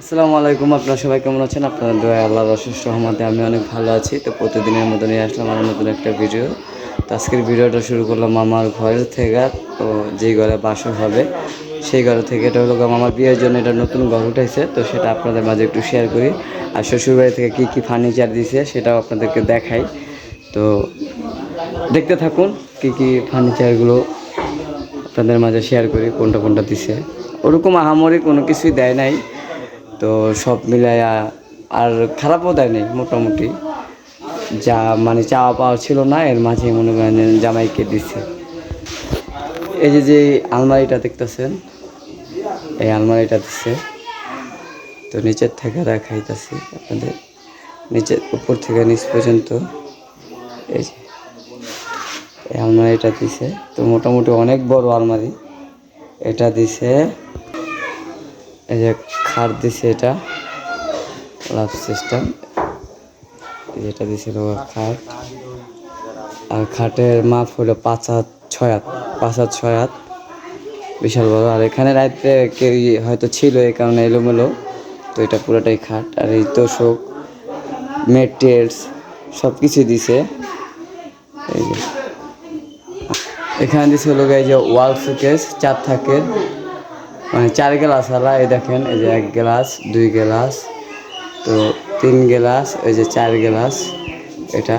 আসসালামু আলাইকুম, আপনারা সবাই কেমন আছেন? আপনাদের দয়া আল্লাহর অশেষ রহমতে আমি অনেক ভালো আছি। তো প্রতিদিনের মতো নিয়ে আসলাম আমার নতুন একটা ভিডিও। তো আজকের ভিডিওটা শুরু করলাম মামার ঘরের থেকে, তো যেই ঘরে বাসর হবে, সেই ঘর থেকে। এটা হলো মামার বিয়ের জন্য এটা নতুন ঘর উঠেছে তো সেটা আপনাদের মাঝে একটু শেয়ার করি। আর শ্বশুরবাড়ি থেকে কী কী ফার্নিচার দিছে, সেটাও আপনাদেরকে দেখাই। তো দেখতে থাকুন কী কী ফার্নিচারগুলো আপনাদের মাঝে শেয়ার করি, কোনটা কোনটা দিছে। ওরকম আহামরি কোনো কিছুই দেয় নাই। তো সব মিলাইয়া আর খারাপও দেয় নাই মোটামুটি। যা মানে চাওয়া পাওয়া ছিল না, এর মাঝে মনে করেন জামাইকে দিচ্ছে এই যে যে আলমারিটা দেখতেছেন, এই আলমারিটা দিচ্ছে তো নিচের থেকে দেখাইতেছি আপনাদের। নিচের উপর থেকে নিচ পর্যন্ত এই যে এই আলমারিটা দিছে। তো মোটামুটি অনেক বড় আলমারি। এটা দিছে এই যে খাট দিছে এটা। লাভ সিস্টেম যেটা দিছিল খাট। আর খাটের মাপ হলো পাঁচ হাত ছয় হাত, পাঁচ হাত ছয় হাত। বিশাল বড়। আর এখানে রাত্রে কেউ হয়তো ছিল এই কারণে এলোমেলো। তো এটা পুরোটাই খাট। আর এই তোষক মেটেরিয়ালস সব কিছু দিছে। এই যে। এখানে দিছে হলো এই যে ওয়াল সুকেস চার থাকের। মানে চার গ্লাস আলা, এই দেখেন, এই যে এক গ্লাস, দুই গ্লাস, তো তিন গ্লাস, এই যে চার গ্লাস, এটা।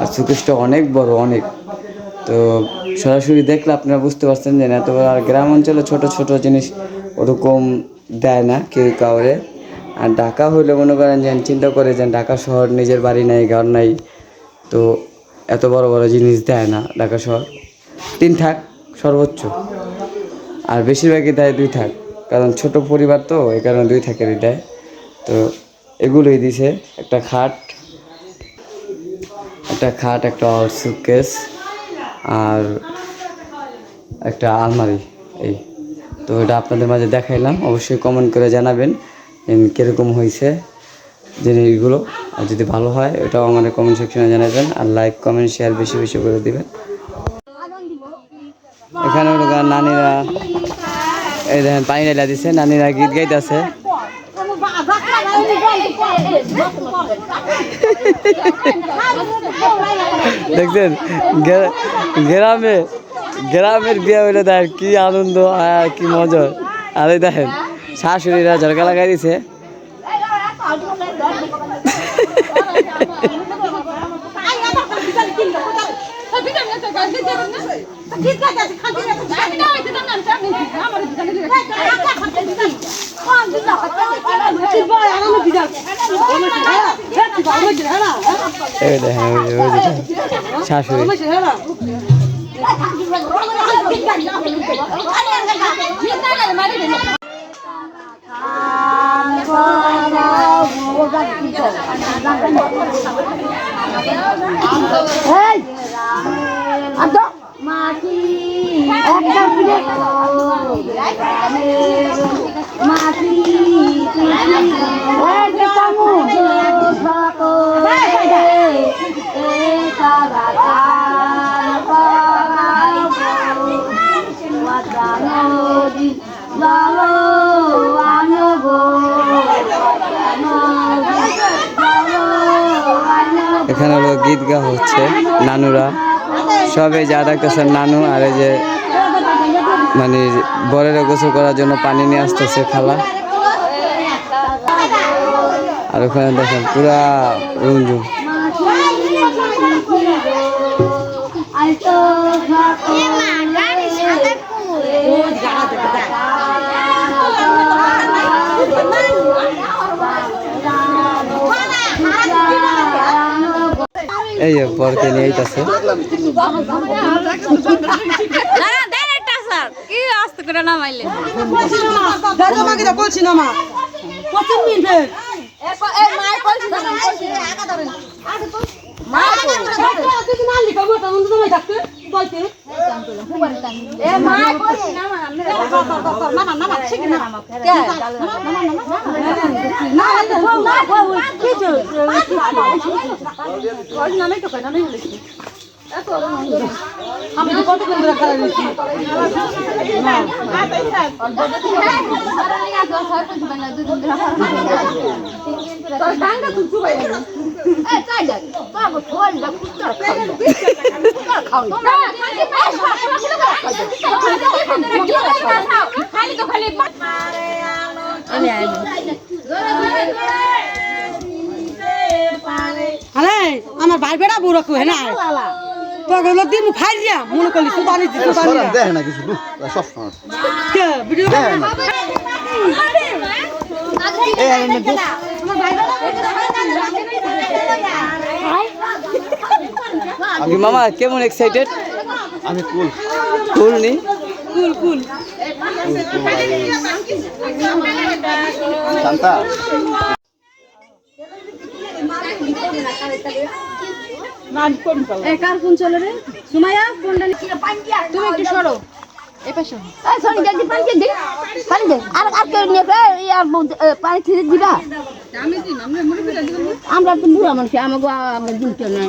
আর সুকেসটা অনেক বড়, অনেক। তো সরাসরি দেখলে আপনারা বুঝতে পারছেন যে না বড়। আর গ্রাম অঞ্চলে ছোট ছোট জিনিস ওরকম দেয় না কেউ কাউরে। আর ঢাকা হইলে মনে করেন যে, চিন্তা করে যে ঢাকা শহর নিজের বাড়ি নাই, ঘর নাই, তো এত বড় বড় জিনিস দেয় না ঢাকা শহর। তিন থাক, সর্বোচ্চ। আর বেশিরভাগই দেয় দুই থাক, কারণ ছোট পরিবার তো, এই কারণে দুই থাকেরই দেয়। তো এগুলোই দিছে, একটা খাট একটা খাট, একটা সুটকেস, আর একটা আলমারি, এই। তো এটা আপনাদের মাঝে দেখাইলাম, অবশ্যই কমেন্ট করে জানাবেন কীরকম হয়েছে জিনিসগুলো, আর যদি ভালো হয়, এটাও আমাদের কমেন্ট সেকশনে জানাবেন, আর লাইক কমেন্ট শেয়ার বেশি বেশি করে দেবেন। এখানে নানিরা এই দেখেন, পানি ঢালা দিছে, নানিরা গীত গাইতেছে। দেখছেন গ্রামে, গ্রামের বিয়ে হইলে দেখ কি আনন্দ আর কি মজা। আর এই দেখেন, শাশুড়িরা ঝরকা লাগাই দিছে। এই দেখেন ওই যে- ওই যে শাশুড়ি মাটি একটা মাটি এখানে হলো গীত গা হচ্ছে, নানুরা। সবে যা দেখতেছেন নানু আর এই যে মানে বরের গোসল করার জন্য পানি নিয়ে আসতেছে খালা। আর ওখানে দেখেন পুরা রুমঝুম এই বরকে নিয়ে আইতাছে দাঁড়া, দেন একটা স্যার। কি আস্তে করে নামাইলে? দাদা মাকে বলছি না মা কত মিনিট আমি তো কত করে খেলা দিচ্ছি দাঁড়া, নিয়ে আসো, আমার ভাই বেড়া বুড়ো কই না তো গেল দিমু খাই দিয়া মনে করলি সুদানি দি সুদানি দেখে না কিছু সব কে ভিডিও দেখে না এই কি মামা কেমন এক্সাইটেড আমি কুল কুল নি? কুল কুল শান্তা? কার। ফোন চলে রে? সুমাইয়া ফোনটা তুমি একটু সরো। আমরা তো বুড়া মানুষ আমাকে আমরা দিতে নাই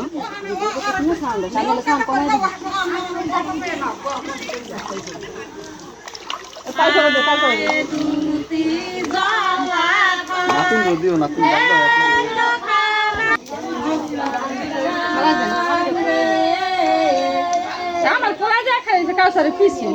নাতুন যদিও নাতুন আমার যা খাইছে কাউসারে পিছি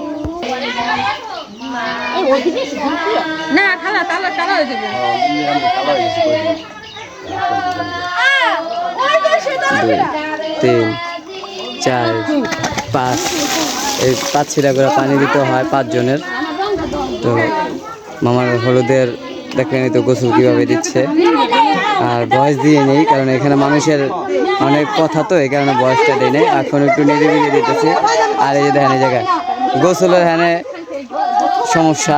চার, পাঁচ। এই পাঁচ পানি দিতে হয় পাঁচজনের। তো মামার হলুদের দেখলেনি তো গোসল কীভাবে দিচ্ছে। আর বয়স দিয়ে নেই, কারণ এখানে মানুষের অনেক কথা তো, এই কারণে বয়সটা দিয়ে নেই। এখন একটু নিরিবিলি দিতেছে। আর এই যে দেখেন, এই জায়গায় গোসলের হ্যানে সমস্যা।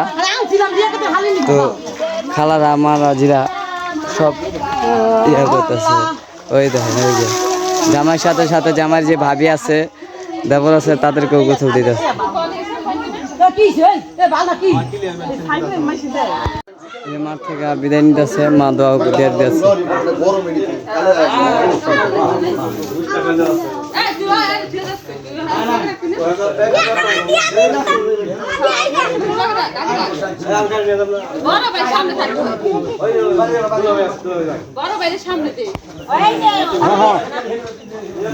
তো খালারা আমার আজিরা সব ইয়ে করতেছে। ওই দেখেন ওই যে। জামার সাথে সাথে জামার যে ভাবি আছে দেবর আছে তাদেরকেও গোসল দিতেছে। মাঠ থেকে বিদায় নিতেছে মা দোয়া দিয়ে দিতেছে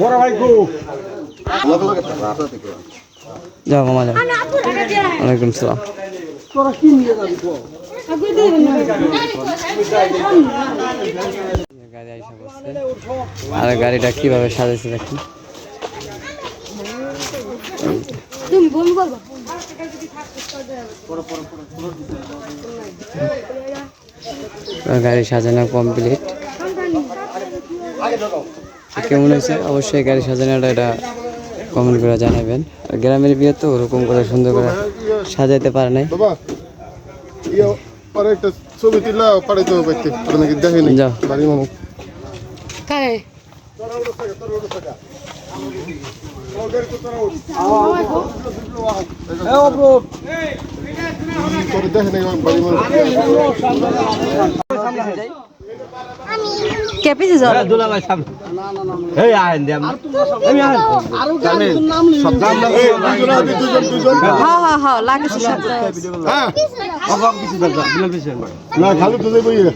বড় ভাই আর গাড়িটা কীভাবে সাজাইছে দেখুন তুমি বমি করব গাড়ি সাজানো কমপ্লিট কেমন হয়েছে অবশ্যই গাড়ি সাজানোটা এটা কমেন্ট করে জানাবেন। আর গ্রামের বিয়ে তো ওরকম করে সুন্দর করে সাজাইতে পারে নাই। বাবা ইয়ে যাও। হ্যাঁ হ্যাঁ হ্যাঁ হ্যাঁ খালি বইয়ে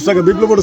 সাকা বিপ্লব পুরো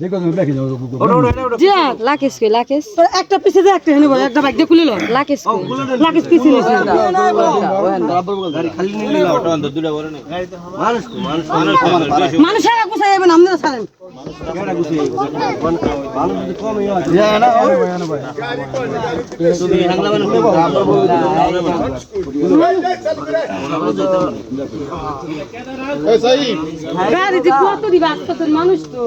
হ্যাঁ একটা পিছে একটা হেনে একটা বাইক দিয়ে খুলে লো লাকেশ কই পিছে নিছে মানুষ সারা গুছাই যাবেন আপনারা ছাড়েন এই সাই গাড়িতে কত দিবা আজকে মানুষ তো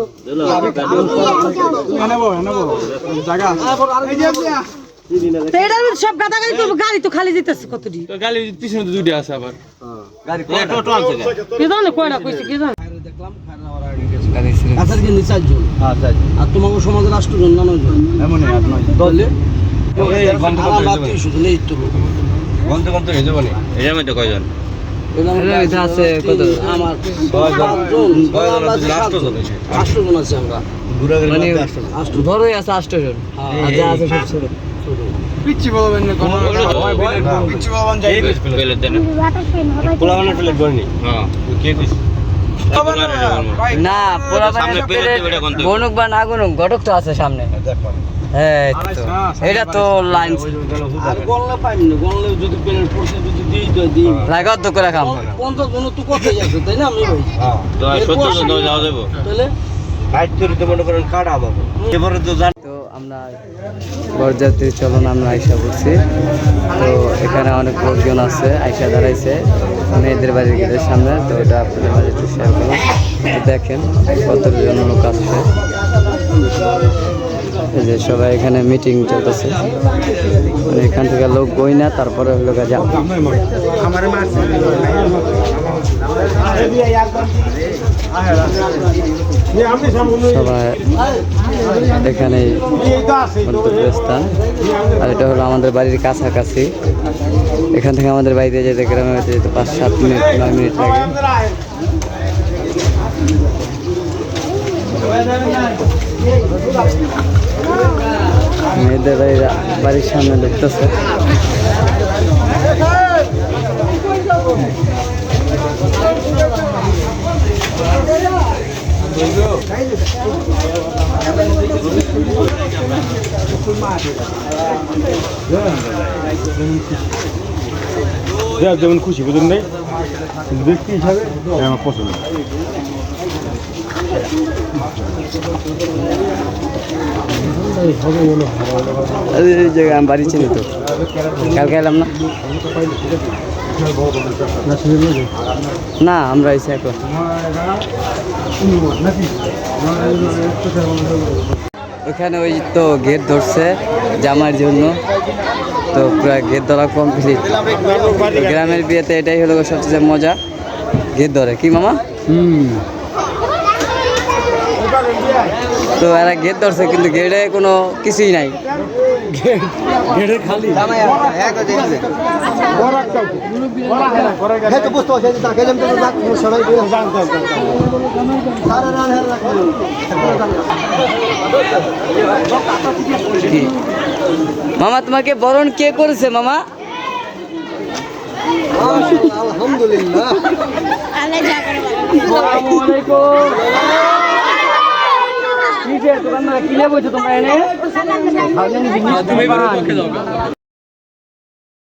তো সব গাদা গাড়ি তো গাড়ি তো খালি যেতেছে কতটি গালি পিছনে দুইটা আছে আবার। কে জানে কয়টা কইছে কে জানে? গাড়ি ছিল কাছার কিন্তু চারজন আর তোমাকে জন? দলে আমার বাদ দিয়ে শুধু নেই তো। গন্ত গন্ত হয়ে যাব এই আমি তো কয়জন? আছে কত? আমার আষ্টজন আষ্টজন আছে আমরা। মানে বড়ই আছে আষ্টজন আর যা আছে সব ছোট। পিচ্ছি বলবেন না কোনো পিচ্ছি বলবেন যাই না গনুক বা না গনুক ঘটক তো আছে সামনে। হ্যাঁ। এটা তো লাইন। আর গনলে পাইনি না যদি প্লেট পড়ছে যদি দিই তো দিই। তো করে খাম। তো তাই না আমি ভাই তাহলে? তো আমরা বরযাত্রী চলন আমরা আইসা করছি তো এখানে অনেক লোকজন আছে আইসা দাঁড়াইছে। মেয়েদের বাড়ির গেটের সামনে তো এটা আপনাদের মাঝে একটু শেয়ার করলাম। দেখেন কতজন লোক আসছে। এই যে সবাই এখানে মিটিং চলতেছে। মানে এখান থেকে লোক বই না তারপরে হলো যা সবাই এখানে স্থান আর এটা হলো আমাদের বাড়ির কাছাকাছি। এখান থেকে আমাদের বাড়িতে যেতে গ্রামে যেতে পাঁচ সাত মিনিট, নয় মিনিট লাগে। মেয়েদের বাড়ির সামনে দেখতেছে যেমন খুশি নাই ব্যক্তি হিসাবে আমার পছন্দ। আমি বাড়ি চিনি তো। কালকে এলাম না? না, আমরা এসে একলা ওখানে ওই তো গেট ধরছে জামার জন্য। তো প্রায় গেট ধরা কমপ্লিট গ্রামের বিয়েতে এটাই হলো সবচেয়ে মজা। গেট ধরে। কি মামা? তো এরা গেট ধরছে কিন্তু গেটে কোনো কিছুই নাই। মামা তোমাকে বরণ কে করেছে মামা? কিনে বলছো তোমরা এনে? তুমি